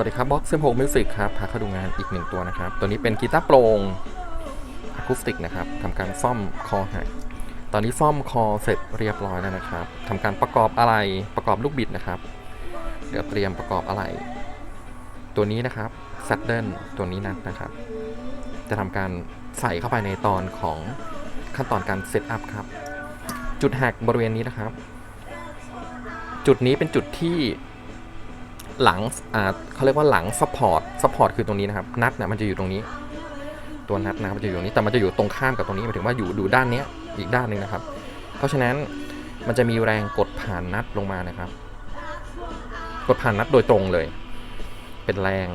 สวัสดีครับบ็อกซ์6มิวสิกครับพาเข้าดูงานอีกหนึ่งตัวนะครับ ตัวนี้เป็นกีตาร์โปร่งอะคูสติกนะครับทำการซ่อมคอหักตอนนี้ซ่อมคอเสร็จเรียบร้อยแล้วนะครับทำการประกอบอะไรประกอบลูกบิดนะครับ เดี๋ยวเตรียมประกอบอะไร ตัวนี้นะครับซัดเดิลตัวนี้นัดนะครับ จะทำการใส่เข้าไปในตอนของขั้นตอนการเซตอัพครับ จุดหักบริเวณนี้นะครับ จุดนี้เป็นจุดที่ หลังอ่าเขาเรียกว่าหลังซัพพอร์ตซัพพอร์ตคือตรงนี้นะครับ นัดเนี่ยมันจะอยู่ตรงนี้ ตัวนัดนะครับมันจะอยู่ตรงนี้ แต่มันจะอยู่ตรงข้ามกับตรงนี้หมายถึงว่าอยู่ดูด้านเนี้ยอีกด้านหนึ่งนะครับ เพราะฉะนั้นมันจะมีแรงกดผ่านนัดลงมานะครับ กดผ่านนัดโดยตรงเลย เป็นแรง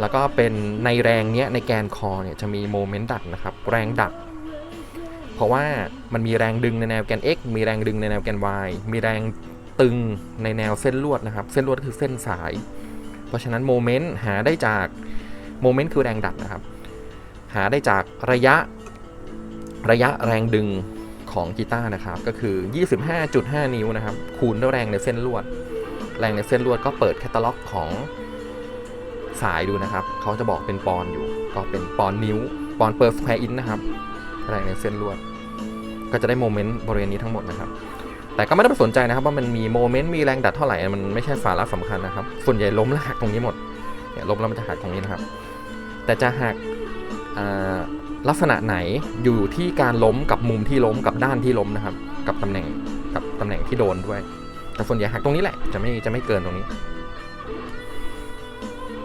แล้วก็เป็นในแรงเนี้ยในแกนคอเนี่ยจะมีโมเมนต์ดัดนะครับ แรงดัดเพราะว่ามันมีแรงดึงในแนวแกน x มีแรงดึงในแนวแกน y มีแรง ตึงในแนวเส้นลวดนะครับ เส้นลวดคือเส้นสาย เพราะฉะนั้นโมเมนต์หาได้จากโมเมนต์คือแรงดัดนะครับ หาได้จากระยะระยะแรงดึงของกีตาร์นะครับ ก็คือ 25.5 นิ้วนะครับ คูณด้วยแรงในเส้นลวด แรงในเส้นลวดก็เปิดแคตตาล็อกของสายดูนะครับ เขาจะบอกเป็นปอนอยู่ ก็เป็นปอนนิ้ว ปอนเปอร์สแควร์อินนะครับ แรงในเส้นลวด ก็จะได้โมเมนต์บริเวณนี้ทั้งหมดนะครับ แต่ก็ไม่ได้ไปสนใจนะครับว่ามันมีโมเมนต์มีแรงดัดเท่าไหร่มันไม่ใช่สาระสำคัญนะครับ ส่วนใหญ่ล้มแล้วหักตรงนี้หมดเนี่ยล้มแล้วมันจะหักตรงนี้นะครับ แต่จะหักลักษณะไหนอยู่ที่การล้มกับมุมที่ล้มกับด้านที่ล้มนะครับ กับตำแหน่งกับตำแหน่งที่โดนด้วย แต่ส่วนใหญ่หักตรงนี้แหละจะไม่จะไม่เกินตรงนี้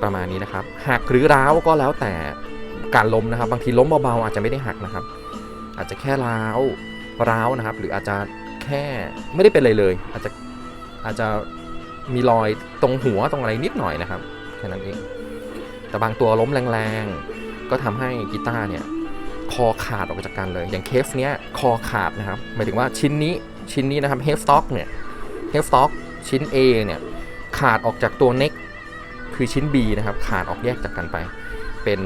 ประมาณนี้นะครับหักหรือร้าวก็แล้วแต่การล้มนะครับ บางทีล้มเบาๆอาจจะไม่ได้หักนะครับ อาจจะแค่ร้าวร้าวนะครับ หรืออาจจะ แค่ไม่ได้เป็นอะไรเลย อาจจะอาจจะมีรอยตรงหัวตรงอะไรนิดหน่อยนะครับแค่นั้นเอง แต่บางตัวล้มแรงๆ ก็ทำให้กีตาร์เนี่ยคอขาดออกจากกันเลย อย่างเคสเนี้ยคอขาดนะครับ หมายถึงว่าชิ้นนี้ชิ้นนี้นะครับเฮดสต็อกเนี่ยเฮดสต็อกชิ้น A เนี่ยขาดออกจากตัวเน็กคือชิ้น B นะครับ ขาดออกแยกจากกันไป เป็น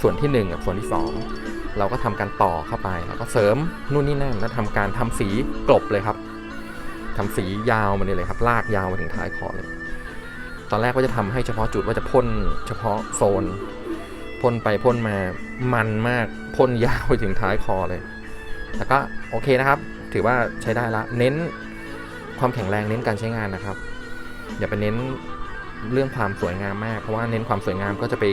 ส่วนที่ 1 กับส่วนที่ 2 เราก็ทำการต่อเข้าไป แล้วก็เสริมนู่นนี่นั่นแล้วทำการทำสีกลบเลยครับทำสียาวมาเลยครับ ลากยาวมาถึงท้ายคอเลย ตอนแรกว่าจะทำให้เฉพาะจุดว่าจะพ่นเฉพาะโซนพ่นไปพ่นมามันมากพ่นยาวไปถึงท้ายคอเลยแต่ก็โอเคนะครับ ถือว่าใช้ได้ละ เน้นความแข็งแรงเน้นการใช้งานนะครับ อย่าไปเน้นเรื่องความสวยงามมาก เพราะว่าเน้นความสวยงามก็จะไป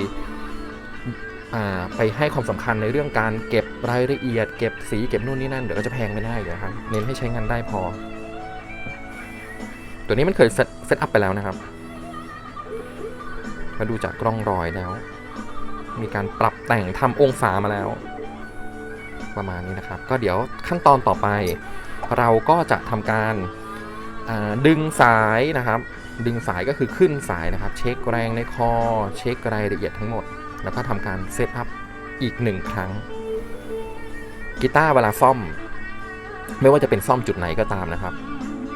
ไปให้ความสำคัญในเรื่องการเก็บรายละเอียด เก็บสีเก็บนู่นนี่นั่นเดี๋ยวก็จะแพงไม่ได้อยู่นะครับเน้นให้ใช้งานได้พอ ตัวนี้มันเคยเซตเซตอัพไปแล้วนะครับ มาดูจากร่องรอยแล้ว มีการปรับแต่งทำองศามาแล้ว ประมาณนี้นะครับ ก็เดี๋ยวขั้นตอนต่อไป เราก็จะทำการดึงสายนะครับ ดึงสายก็คือขึ้นสายนะครับ เช็คแรงในคอ เช็ครายละเอียดทั้งหมด แล้วก็ทำการเซตอัพอีกหนึ่งครั้งกีตาร์เวลาซ่อม ไม่ว่าจะเป็นซ่อมจุดไหนก็ตามนะครับ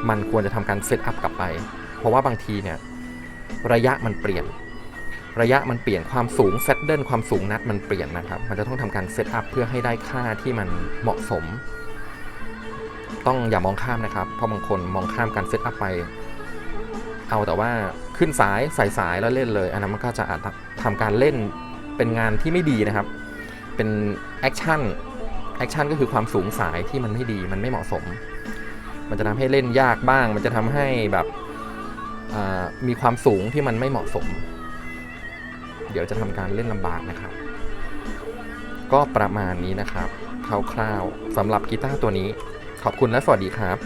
มันควรจะทำการเซตอัพกลับไป เพราะว่าบางทีเนี่ยระยะมันเปลี่ยน ระยะมันเปลี่ยนความสูงเซตเดิลความสูงนัดมันเปลี่ยนนะครับ มันจะต้องทำการเซตอัพเพื่อให้ได้ค่าที่มันเหมาะสม ต้องอย่ามองข้ามนะครับ เพราะบางคนมองข้ามการเซตอัพไปเอาแต่ว่าขึ้นสายใส่สายแล้วเล่นเลย อันนั้นมันก็จะอาจทำการเล่น เป็นงานที่ไม่ดีนะครับ เป็นแอคชั่นแอคชั่นก็คือความสูงสายที่มันไม่ดีมันไม่เหมาะสม มันจะทำให้เล่นยากบ้าง มันจะทำให้แบบมีความสูงที่มันไม่เหมาะสม เดี๋ยวจะทำการเล่นลำบากนะครับ ก็ประมาณนี้นะครับคร่าวๆสำหรับกีตาร์ตัวนี้ ขอบคุณและสวัสดีครับ